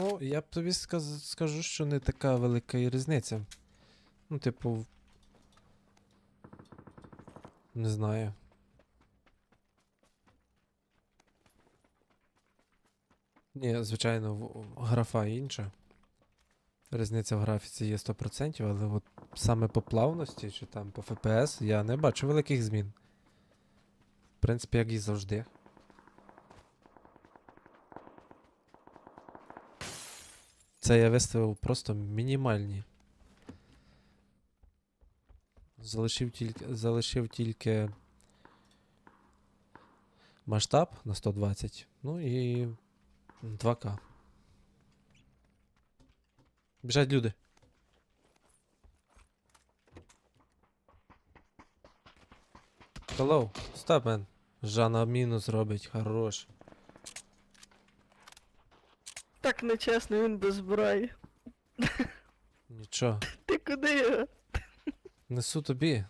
Ну, я б тобі скажу, що не така велика і різниця. Ну, типу. Не знаю. Ні, звичайно, графа інша. Різниця в графіці є 100%, але от саме по плавності чи там по FPS я не бачу великих змін. В принципі, як і завжди. Це я виставив просто мінімальні. Залишив тільки, залишив тільки масштаб на 120, ну і 2К. Біжать люди. Hello, stop, man. Жанна мінус робить, хорош. Так нечесно, він без зброї. Нічого. Ти куди його? Несу тобі.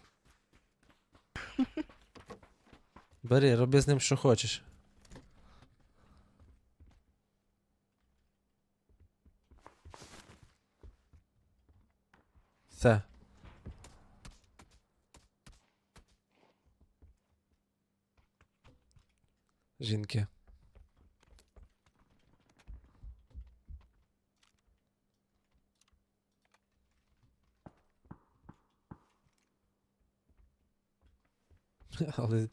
Бери, роби з ним що хочеш. Все. Жінки. Але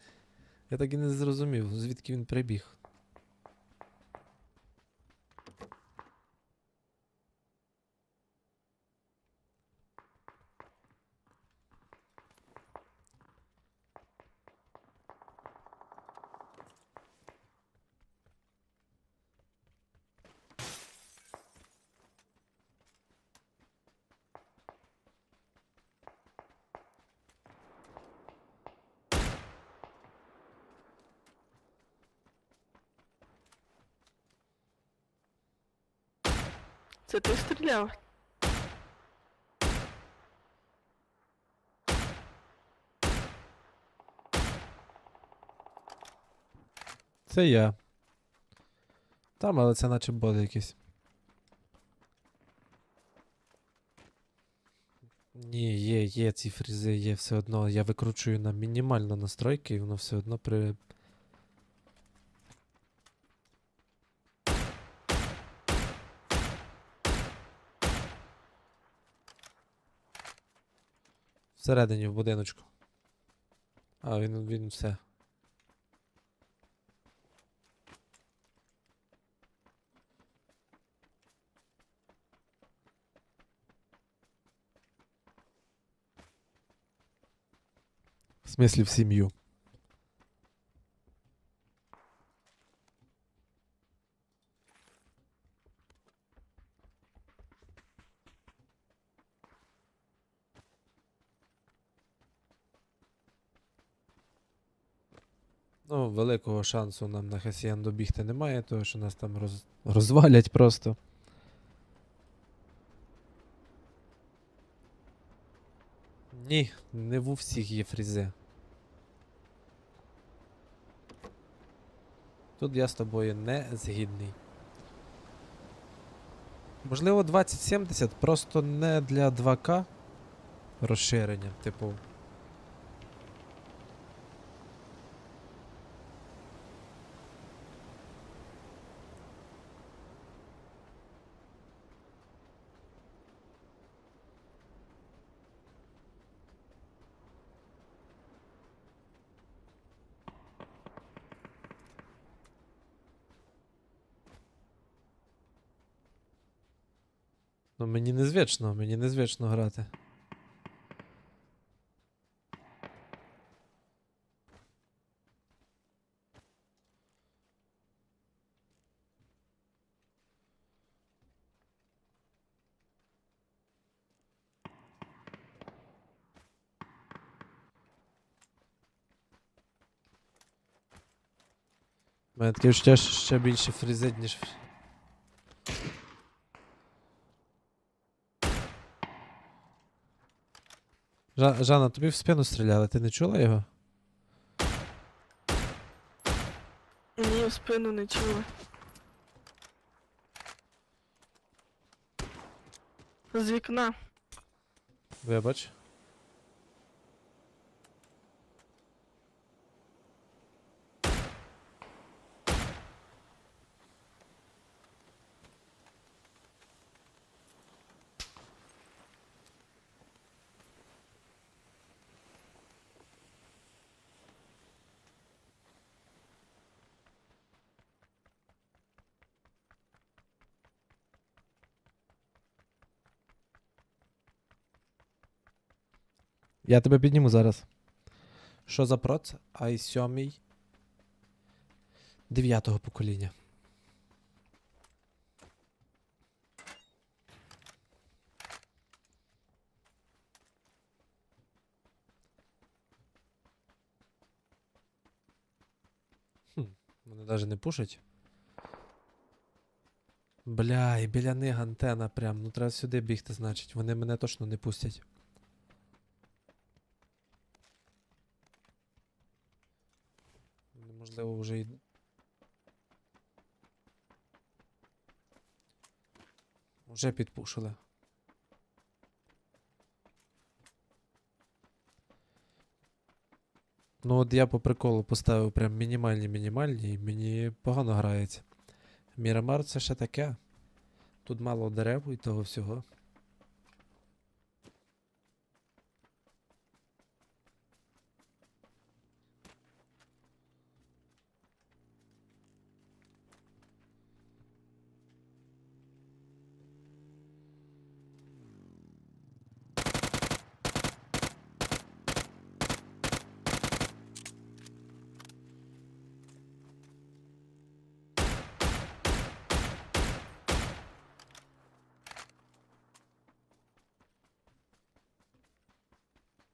я так і не зрозумів, звідки він прибіг. Це ти? Це я. Там, але це наче боди якісь. Ні, є, є ці фрізи, є все одно. Я викручую на мінімально настройки, і воно все одно при. Всередині в будиночку. А, він, він все. В смислі в семью. Ну, великого шансу нам на Хасіян добігти немає, тому що нас там роз... розвалять просто. Ні, не в всіх є фрізи. Тут я з тобою не згідний. Можливо, 2070 просто не для 2К розширення, типу. Ну мені незвично, мені незвично грати. Мене таке що ще більше фрізить, ніж. Жан, Жанна, тобі в спину стріляли, ти не чула його? Ні, в спину не чула. З вікна. Вибач. Я тебе підніму зараз. Що за проц? i7 дев'ятого покоління. Хм, мене навіть не пушать. Бля, і біля них антена прям. Ну треба сюди бігти, значить. Вони мене точно не пустять. Можливо, вже й. Вже підпушили. Ну от я по приколу поставив прям мінімальні мінімальні і мені погано грається. Мірамар це ще таке. Тут мало дерев і того всього.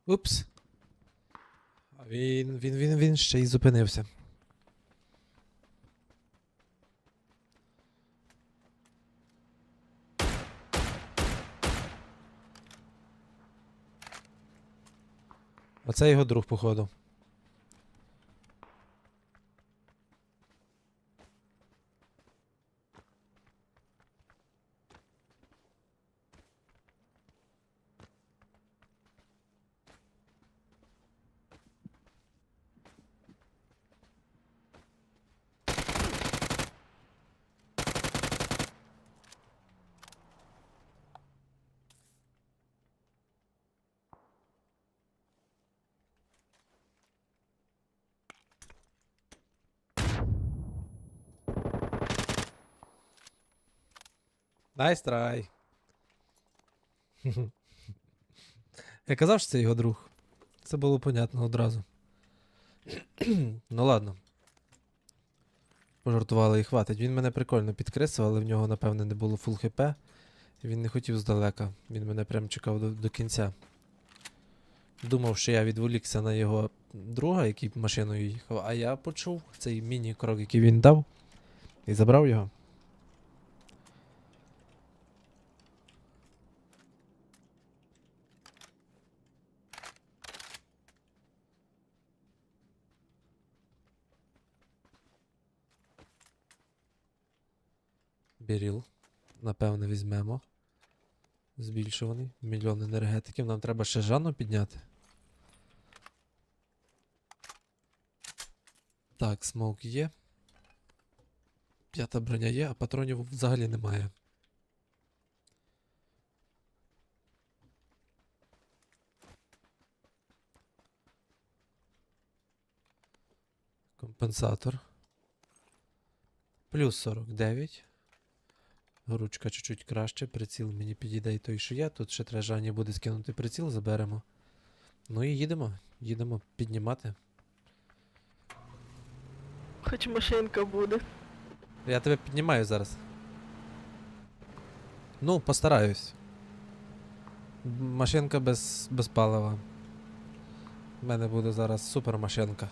Упс. А він, він, він, він ще й зупинився. Оце його друг, походу. Найс трай. Я казав, що це його друг. Це було понятно одразу. ну ладно. Пожартували і хватить. Він мене прикольно підкресив, але в нього, напевне, не було фул хп. Він не хотів здалека. Він мене прям чекав до, до кінця. Думав, що я відволікся на його друга, який машиною їхав, а я почув цей міні-крок, який він дав, і забрав його. Біріл. Напевне, візьмемо. Збільшуваний. Мільйон енергетиків. Нам треба ще Жанну підняти. Так, смок є. П'ята броня є, а патронів взагалі немає. Компенсатор. Плюс 49. Ручка чуть-чуть краще, приціл мені підійде і той, що є. Тут ще треба буде скинути приціл, заберемо. Ну і їдемо. Їдемо піднімати. Хоч машинка буде. Я тебе піднімаю зараз. Ну, постараюсь. Машинка без, без палива. У мене буде зараз супер машинка.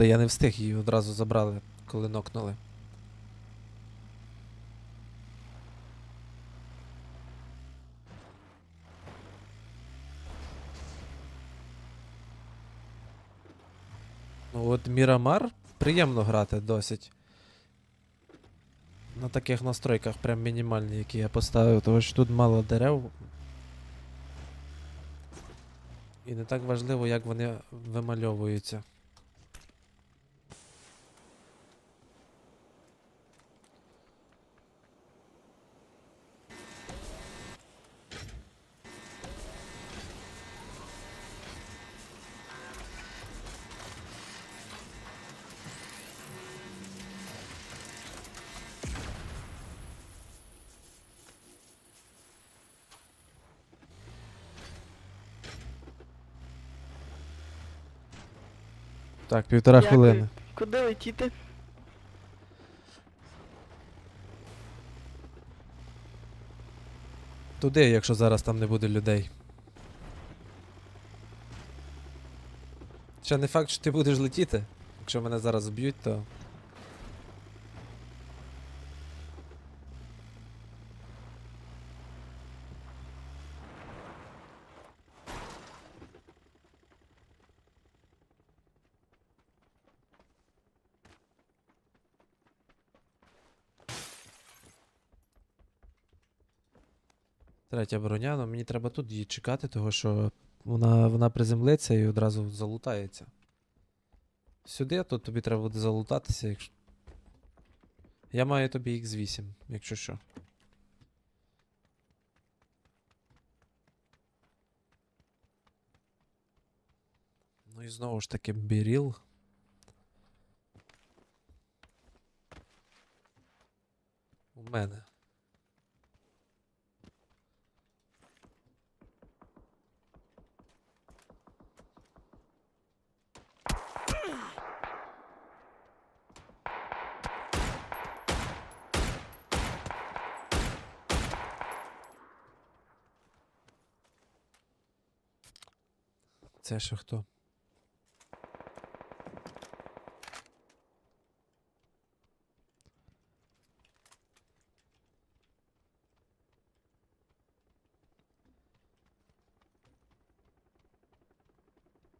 Та я не встиг її одразу забрали, коли нокнули. Ну от Мірамар приємно грати досить. На таких настройках прям мінімальні, які я поставив, тому що тут мало дерев. І не так важливо, як вони вимальовуються. Так, півтора Дякую. хвилини. Куди летіти? Туди, якщо зараз там не буде людей. Ще не факт, що ти будеш летіти. Якщо мене зараз вб'ють, то. Третя броня, ну мені треба тут її чекати, того що вона, вона приземлиться і одразу залутається. Сюди, то тобі треба буде залутатися, якщо. Я маю тобі X8, якщо що. Ну і знову ж таки біріл. У мене. Це ще хто?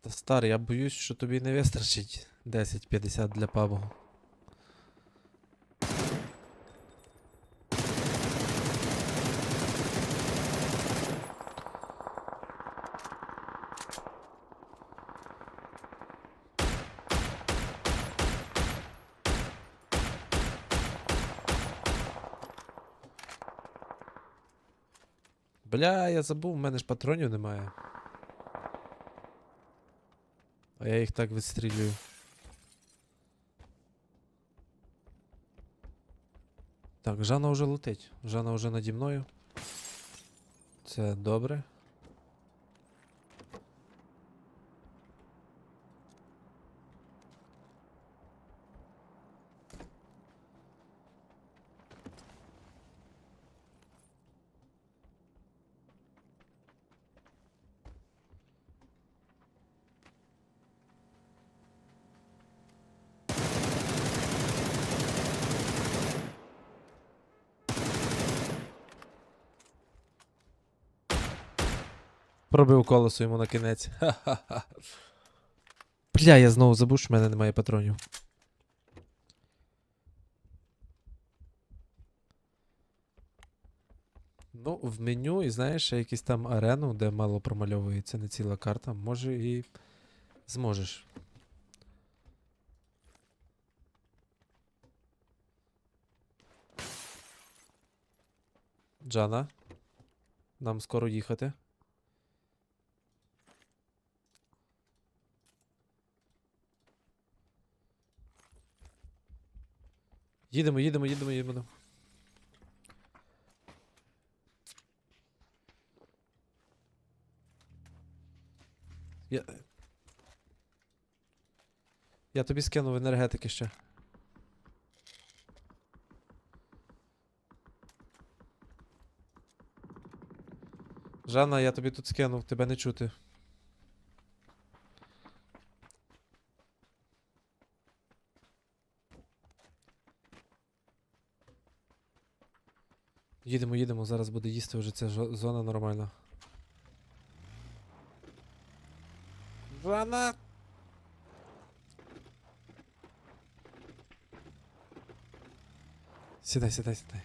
Та старий, я боюсь, що тобі не вистачить 10-50 для пабу. Бля, я забув, в мене ж патронів немає. А я їх так відстрілюю. Так, Жанна вже летить. Жанна вже наді мною. Це добре. Пробив колесо йому на кінець. Бля, я знову забув, що в мене немає патронів. Ну, в меню, і знаєш, ще якісь там арену, де мало промальовується не ціла карта, може і зможеш. Джана, нам скоро їхати. Їдемо, їдемо, їдемо, їдемо. Я... Я тобі скинув енергетики ще. Жанна, я тобі тут скинув, тебе не чути. Їдемо, їдемо, зараз буде їсти вже ця зона нормальна. Зона! Сідай, сідай, сідай.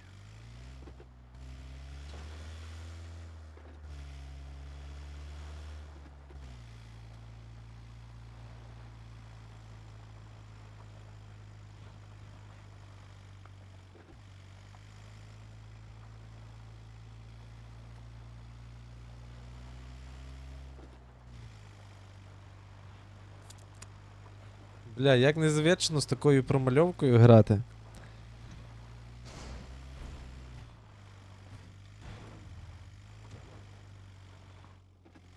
Бля, як незвично з такою промальовкою грати.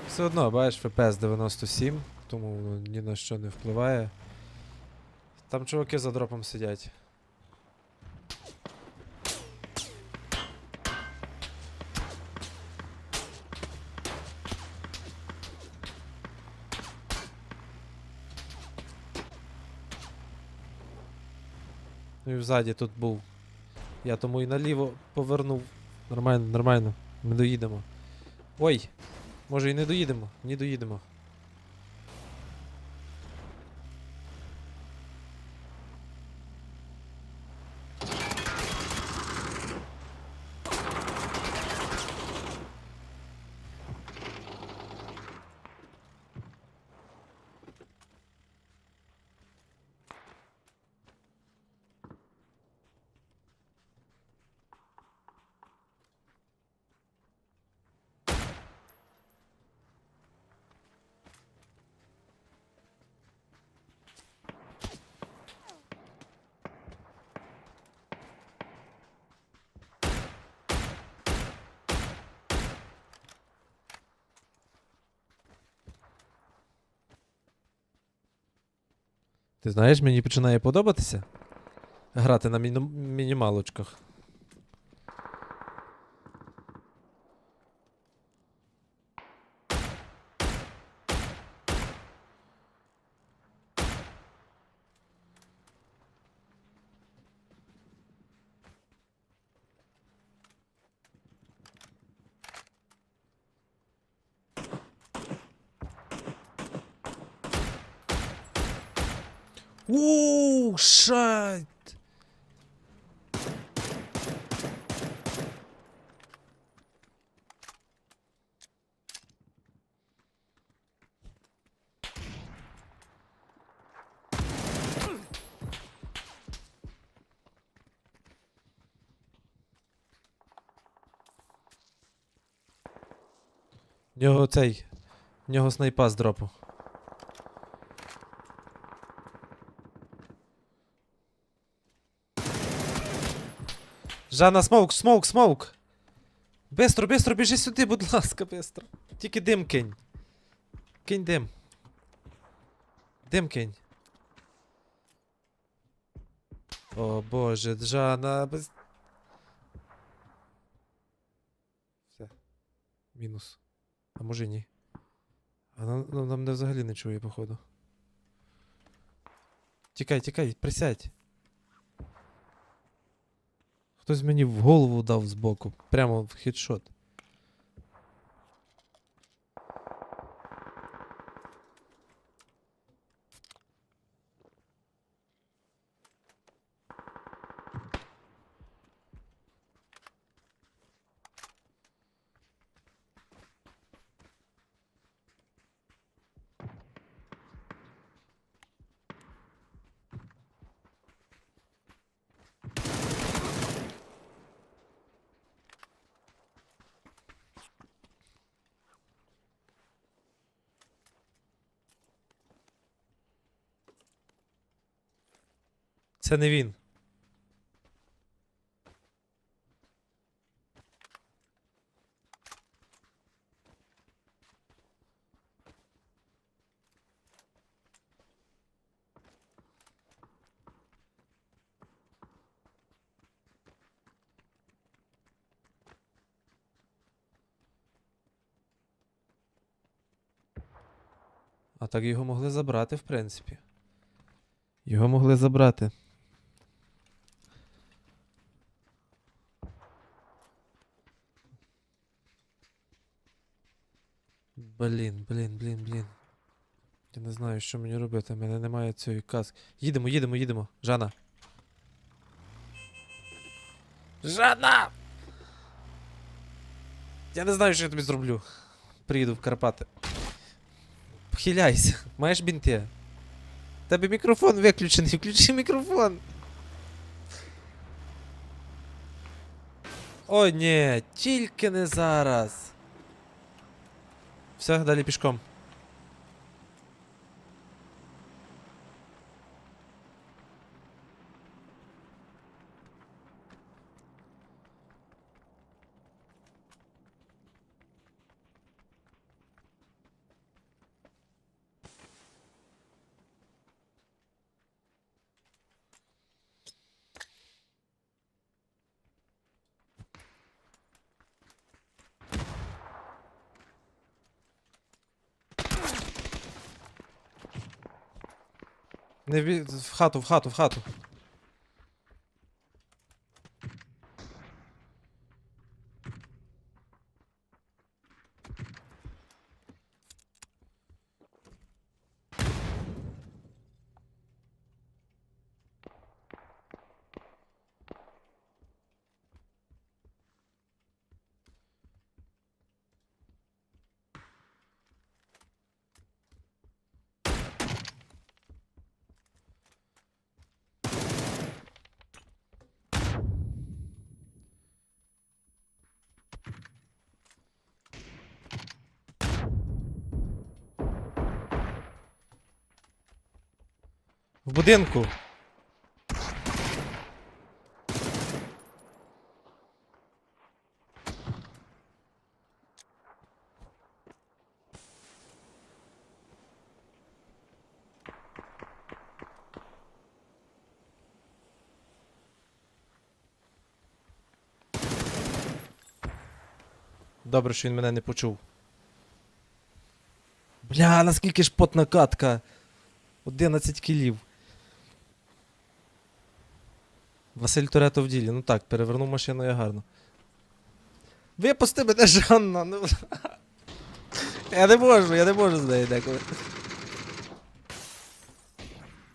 Все одно, бачиш, FPS 97, тому воно ні на що не впливає. Там чуваки за дропом сидять. Ну і тут був. Я тому і наліво повернув. Нормально, нормально. Ми доїдемо. Ой! Може і не доїдемо, не доїдемо. Ти знаєш, мені починає подобатися грати на міну- мінімалочках. Оу, шайт! В нього цей. В нього снайпа з дропу. Жанна, смоук, смоук, смоук. Бистро, бистро, біжи сюди, будь ласка, бистро. Тільки дим кинь. Кинь дим. Дим кинь. О боже, Джана, без. Все. Мінус. А може ні. А нам, ну, нам не взагалі не чує, походу. Тікай, тікай, присядь. Хтось мені в голову дав збоку. Прямо в хедшот. Це не він. А так його могли забрати, в принципі. Його могли забрати. Блін, блін, блін, блін. Я не знаю, що мені робити. У мене немає цієї каски. Їдемо, їдемо, їдемо. Жана. Жанна! Я не знаю, що я тобі зроблю. Приїду в Карпати. Похиляйся. Маєш бінти? Тебе мікрофон виключений. Включи мікрофон. О, ні, тільки не зараз. Все, далі пішком. Не ві... в хату, в хату, в хату. В будинку. Добре, що він мене не почув. Бля, наскільки ж потна катка. 11 кілів. Василь Торетто в ділі. Ну так, перевернув машину я гарно. Випусти мене, Жанна! Ну... я не можу, я не можу з нею деколи.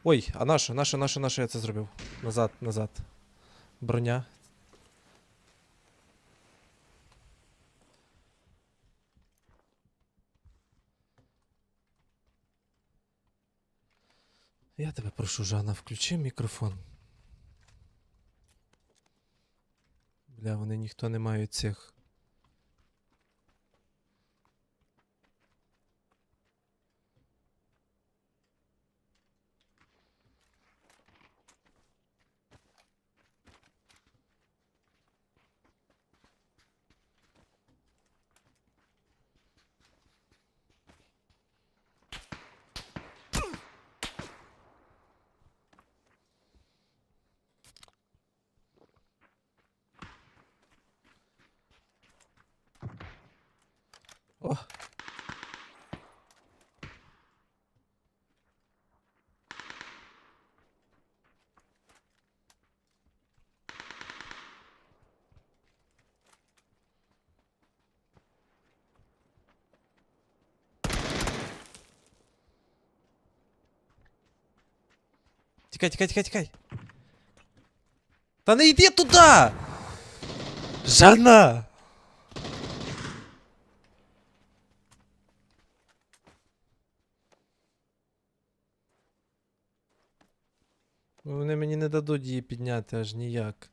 Ой, а наша, наша, наша, наша я це зробив. Назад, назад. Броня. Я тебе прошу, Жанна, включи мікрофон. Бля, вони ніхто не мають цих. Тікай, тікай, тікай, тікай. Та не йди туди! Жанна! Вони мені не дадуть її підняти аж ніяк.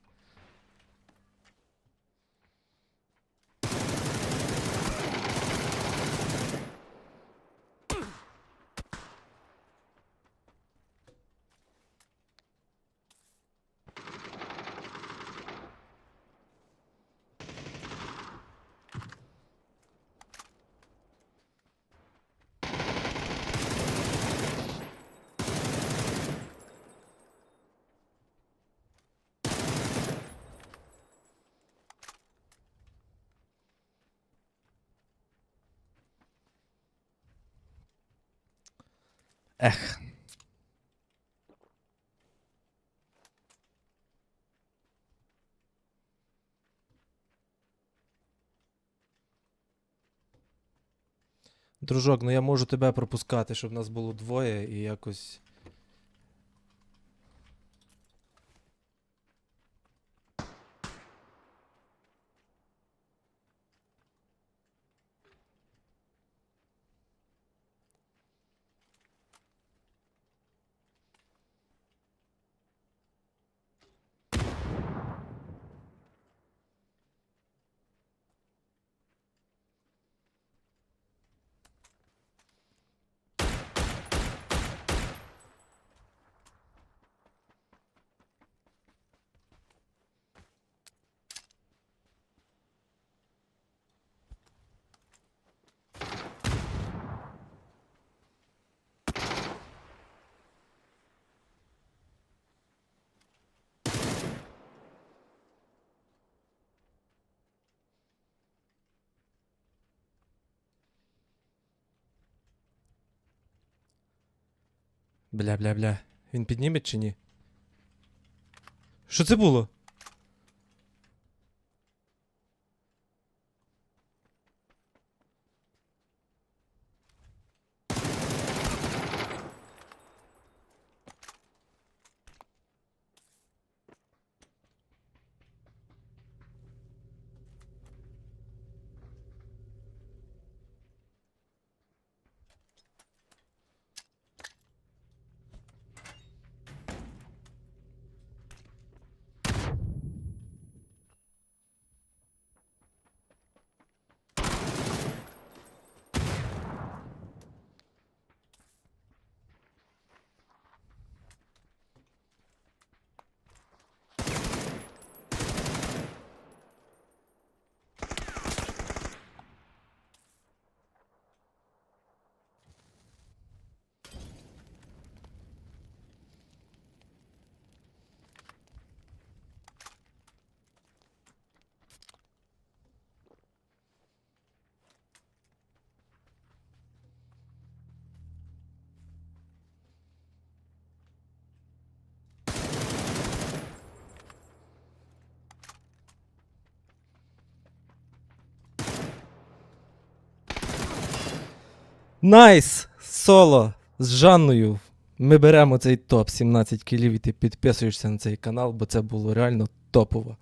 Ех. Дружок, ну я можу тебе пропускати, щоб нас було двоє і якось. Бля, бля, бля. Він підніме чи ні? Що це було? Найс! Соло з Жанною. Ми беремо цей топ 17 кілів і ти підписуєшся на цей канал, бо це було реально топово.